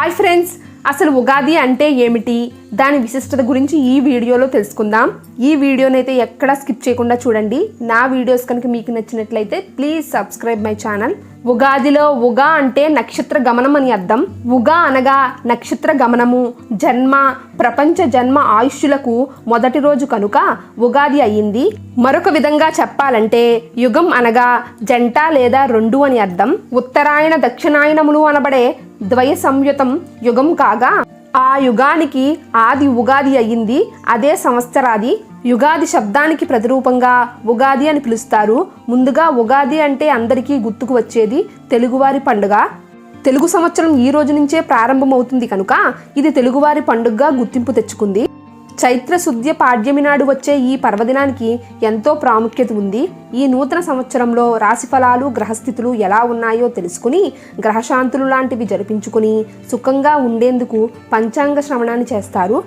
Hi friends అసలు ఉగాది అంటే ఏమిటి? దాని విశిష్టత గురించి ఈ వీడియోలో తెలుసుకుందాం. ఈ వీడియోనైతే ఎక్కడా స్కిప్ చేయకుండా చూడండి. నా వీడియోస్ కనుక మీకు నచ్చినట్లయితే ప్లీజ్ సబ్స్క్రైబ్ మై ఛానల్. ఉగాదిలో ఉగా అంటే నక్షత్ర గమనం అని అర్థం. ఉగా అనగా నక్షత్ర గమనము జన్మ ప్రపంచ జన్మ ఆయుష్యులకు మొదటి రోజు కనుక ఉగాది అయ్యింది. మరొక విధంగా చెప్పాలంటే యుగం అనగా జంట లేదా రెండు అని అర్థం. ఉత్తరాయణ దక్షిణాయనములు అనబడే ద్వయ సంయుతం యుగం కాగా ఆ యుగానికి ఆది ఉగాది అయ్యింది. అదే సంవత్సరాది యుగాది శబ్దానికి ప్రతిరూపంగా ఉగాది అని పిలుస్తారు. ముందుగా ఉగాది అంటే అందరికీ గుర్తుకు వచ్చేది తెలుగువారి పండుగ. తెలుగు సంవత్సరం ఈ రోజు నుంచే ప్రారంభమవుతుంది కనుక ఇది తెలుగువారి పండుగగా గుర్తింపు తెచ్చుకుంది. చైత్ర శుద్ధ్య పాడ్యమి నాడు వచ్చే ఈ పర్వదినానికి ఎంతో ప్రాముఖ్యత ఉంది. ఈ నూతన సంవత్సరంలో రాశిఫలాలు గ్రహస్థితులు ఎలా ఉన్నాయో తెలుసుకుని గ్రహశాంతులు లాంటివి జరిపించుకుని సుఖంగా ఉండేందుకు పంచాంగ శ్రవణాన్ని చేస్తారు.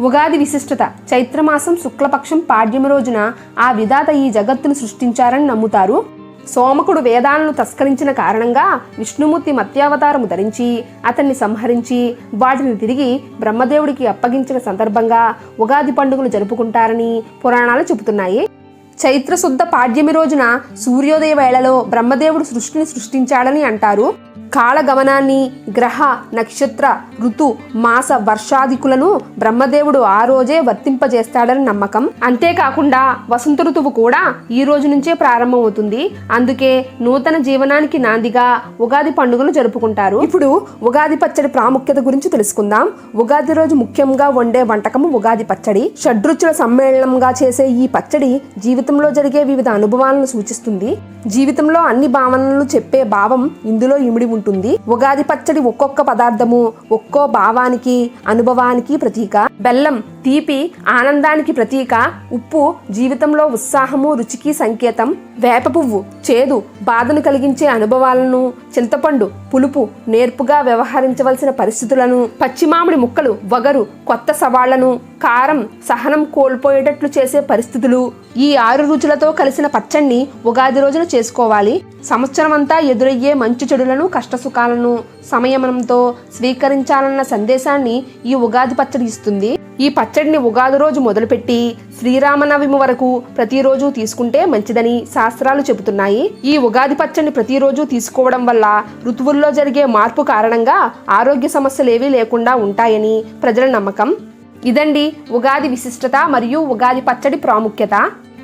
ఉగాది విశిష్టత చైత్రమాసం శుక్లపక్షం పాడ్యమి రోజున ఆ విధాత ఈ జగత్తును సృష్టించారని నమ్ముతారు. సోమకుడు వేదాలను తస్కరించిన కారణంగా విష్ణుమూర్తి మత్యావతారము ధరించి అతన్ని సంహరించి వాటిని తిరిగి బ్రహ్మదేవుడికి అప్పగించిన సందర్భంగా ఉగాది పండుగను జరుపుకుంటారని పురాణాలు చెబుతున్నాయి. చైత్ర శుద్ధ పాడ్యమి రోజున సూర్యోదయ వేళలో బ్రహ్మదేవుడు సృష్టిని సృష్టించాడని అంటారు. కాలగమనాన్ని గ్రహ నక్షత్ర ఋతు మాస వర్షాదికులను బ్రహ్మదేవుడు ఆ రోజే వర్తింపజేస్తాడని నమ్మకం. అంతేకాకుండా వసంత ఋతువు కూడా ఈ రోజు నుంచే ప్రారంభమవుతుంది. అందుకే నూతన జీవనానికి నాందిగా ఉగాది పండుగను జరుపుకుంటారు. ఇప్పుడు ఉగాది పచ్చడి ప్రాముఖ్యత గురించి తెలుసుకుందాం. ఉగాది రోజు ముఖ్యంగా వండే వంటకము ఉగాది పచ్చడి. షడ్రుచుల సమ్మేళనంగా చేసే ఈ పచ్చడి జీవితంలో జరిగే వివిధ అనుభవాలను సూచిస్తుంది. జీవితంలో అన్ని భావనలు చెప్పే భావం ఇందులో ఇమిడి ఉంటుంది. ఉగాది పచ్చడి ఒక్కొక్క పదార్థము ఒక్కో భావానికి అనుభవానికి ప్రతీక. బెల్లం తీపి ఆనందానికి ప్రతీక ఉప్పు జీవితంలో ఉత్సాహము రుచికి సంకేతం వేప పువ్వు చేదు బాధను కలిగించే అనుభవాలను చింతపండు పులుపు నేర్పుగా వ్యవహరించవలసిన పరిస్థితులను పచ్చిమామిడి ముక్కలు వగరు కొత్త సవాళ్ళను కారం సహనం కోల్పోయేటట్లు చేసే పరిస్థితులు ఈ ఆరు రుచులతో కలిసిన పచ్చడిని ఉగాది రోజున చేసుకోవాలి. సంవత్సరం అంతా ఎదురయ్యే మంచి చెడులను కష్టసుఖాలను సంయమనంతో స్వీకరించాలన్న సందేశాన్ని ఈ ఉగాది పచ్చడి ఇస్తుంది. ఈ పచ్చడిని ఉగాది రోజు మొదలుపెట్టి శ్రీరామనవమి వరకు ప్రతిరోజు తీసుకుంటే మంచిదని శాస్త్రాలు చెబుతున్నాయి. ఈ ఉగాది పచ్చడిని ప్రతిరోజు తీసుకోవడం వల్ల ఋతువుల్లో జరిగే మార్పు కారణంగా ఆరోగ్య సమస్యలేవీ లేకుండా ఉంటాయని ప్రజల నమ్మకం. ఇదండి ఉగాది విశిష్టత మరియు ఉగాది పచ్చడి ప్రాముఖ్యత.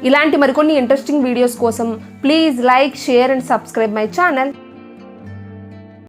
ఇలాంటి మరికొన్ని ఇంట్రెస్టింగ్ వీడియోస్ కోసం please like share and subscribe my channel